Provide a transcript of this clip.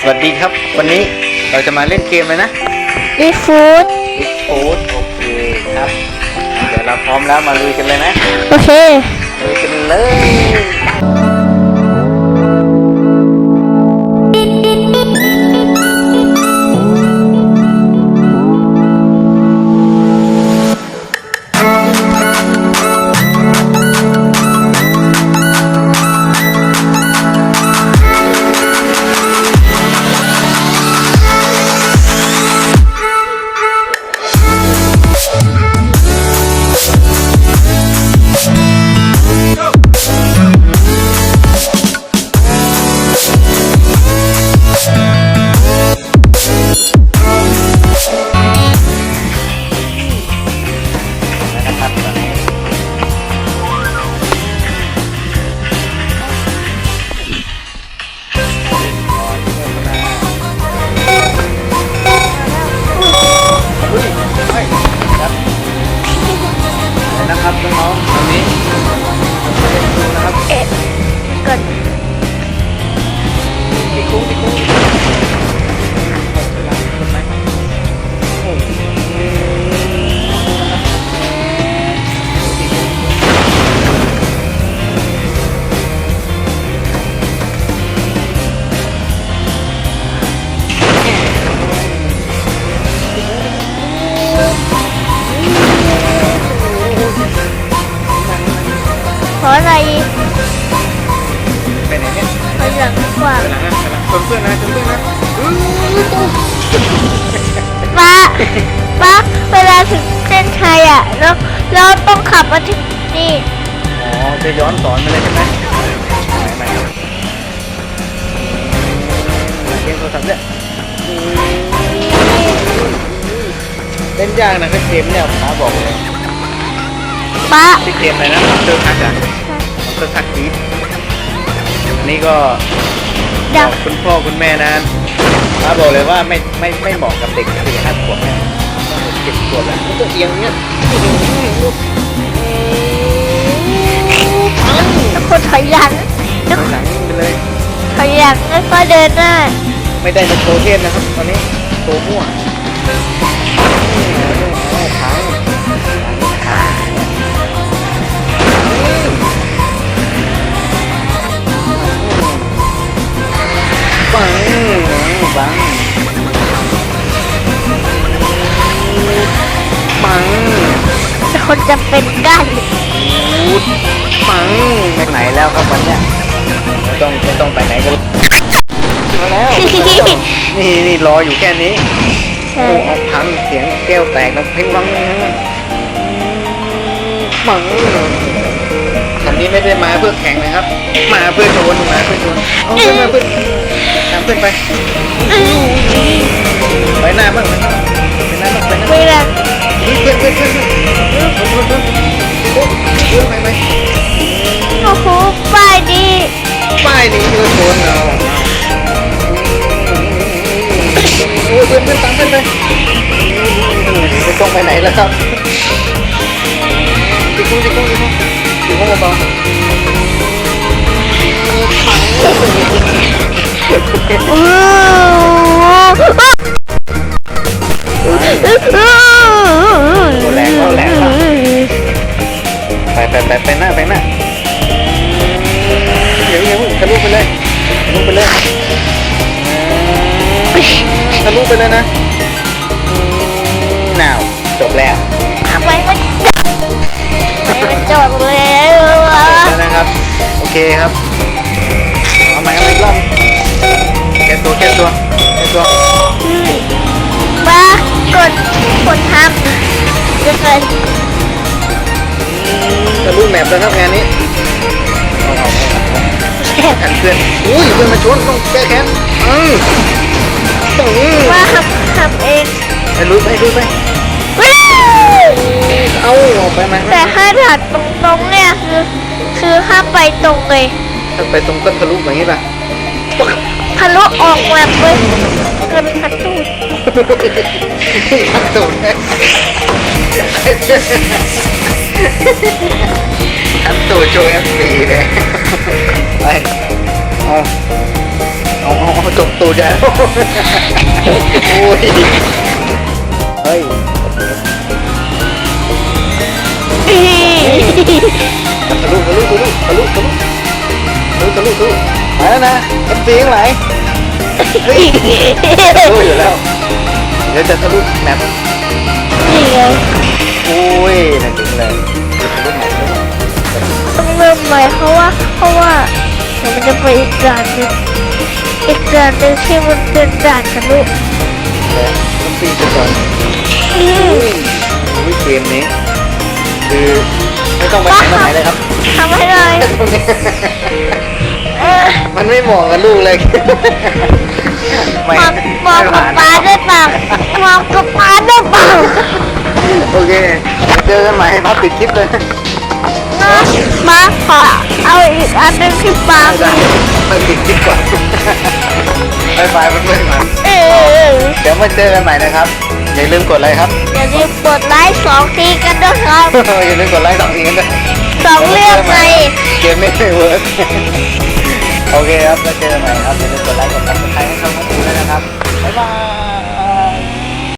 สวัสดีครับ วันนี้เราจะมาเล่นเกมเลยนะรีฟูด Big Food โอเคครับ เดี๋ยวเราพร้อมแล้วมาลุยกันเลยนะ โอเค ลุยกันเลย เพราะอะไรไปไหนเนี่ยเพราะหลังกว่าไปหลังนะไปหลังชนเพื่อนนะชนเพื่อนนะอื้อป้าป้าเวลาถึงเส้นชัยอะแล้วเราต้องขับมาถึงนี่อ๋อจะย้อนสอนมาเลยใช่ไหมไม่ไม่ครับเกมโทรศัพท์เนี่ย เล่นยากนะก็เกมเนี่ยป้าบอกเลยป้าชื่อเกมอะไรนะเตอร์คักอะเตอร์คักกีดอันนี้ก็บดัองกคุณพ่อคุณแม่นะป้าบอกเลยว่าไม่ไม่ไม่เหมาะกับเด็กสี่ห้าขวบเนี่ยเจ็ดขวบแล้วมันก็เอียงเนี่ยทุกคนถอยหลังถอยหลังไปเลยถอยหลังแล้วก็เดินหน้าไม่ได้มาโชว์เทพนะครับตอนนี้โชว์มั่ว ปังปังทุกคนจะเป็นกันพูดปังไปไหนแล้วครับวันเนี้ยไม่ต้องไม่ต้องไปไหนกันมาแล้วนี่นี่รออยู่แค่นี้ใช่โอ้ออกพังเสียงแก้วแตกนะเพ่งวังปังคันนี้ไม่ได้มาเพื่อแข่งนะครับ มาเพื่อโดนมาเพื่อโดนเอาเพื่อนมาเพื่อ นตามเพื่อนไป ไปหน้าบ้างไปหน้าบ้างไปหน้าบ้างเวลาเฮ้ยเพื่อนเพื่อนเพื่อนเพื่อนเพื่อนเพื่อนเพื่อนเพื่อนไปไปโอ้โหป้ายดีป้ายนี้ก็ชนเอาโอ้ยเพื่อนเพื่อนตามเพื่อนไปไม่ต้องไปไหนแล้วครับจิกุ้งจิกุ้งจิกุ้งจิกุ้งเบาๆ โอ้โหไปไปไปไปหน้าไปหน้าเดี๋ยวเดี๋ยวทะลุไปเลยทะลุไปเลยทะลุไปเลยนะหนาวจบแล้วไมมันทำไมมันจบแล้วนะครับ โอเคครับ อาใหม่เอาใหม่อีกรอบแก้ตัวแก้ตัวแก้ตัวมากดคนทำจะเกิดทะลุแมปแล้วครับงานนี้เอาเอาเอากันเพื่อนอุ้ยเพื่อนมาชนต้องแก้แค้นอือต้องว่าทำทำเองไปลุยไปลุยไปว้าวเอาออกไปไหมแต่ถ้าถัดตรงๆเนี่ยคือคือห้ามไปตรงเลยถ้าไปตรงก็ทะลุอย่างนี้ป่ะ ทะลุออกแบบเลยเกินพัดตูดพักตูดพักตูดโชว์เอฟซีเลยไปเอาเอาเอาเอาจบตูดใหญ่โอ้ยเฮ้ยทะลุทะลุทะลุทะลุทะลุทะลุทะลุ ทะลุมาแล้วนะเอ็มซีข้างไหนเฮ้ยทะลุอยู่แล้ว เดี๋ยวจะทะลุแมปนี่ไงโอ้ยนั่นถึงเลยจะทะลุแมปแล้วต้องเริ่มใหม่เพราะว่าเพราะว่าเดี๋ยวมันจะไปอีกด่านหนึงอีกด่านหนึงที่มันเป็นด่านทะลุแล้วเอ็มซีจะก่อนอืมอุ้ยอุ้ยเกมนี้ คือไม่ต้องไปไหนมาไหนเลยครับทำให้เลย ตรงนี้เออ มันไม่เหมาะกับลูกเลยมองมองกับป้าได้เปล่ามองกับป้าได้เปล่าโอเคเจอกันใหม่พับปิดคลิปเลยนะมาขอเอาอีกอันหนึงที่ป้าได้มีไปปิดคลิปก่อนบายบายเพื่อนๆมาเออเดี๋ยวมาเจอกันใหม่นะครับ อย่าลืมกดไลค์ครับ อย่าลืมกดไลค์สองทีกันด้วยครับอย่าลืมกดไลค์สองทีกันด้วยสองเรื่องไง เกมไม่ได้เวิร์ก โอเคครับแล้วเจอกันใหม่ครับอย่าลืมกดไลค์กดติดตามให้ช่องของคุณด้วยนะครับบ๊ายบาย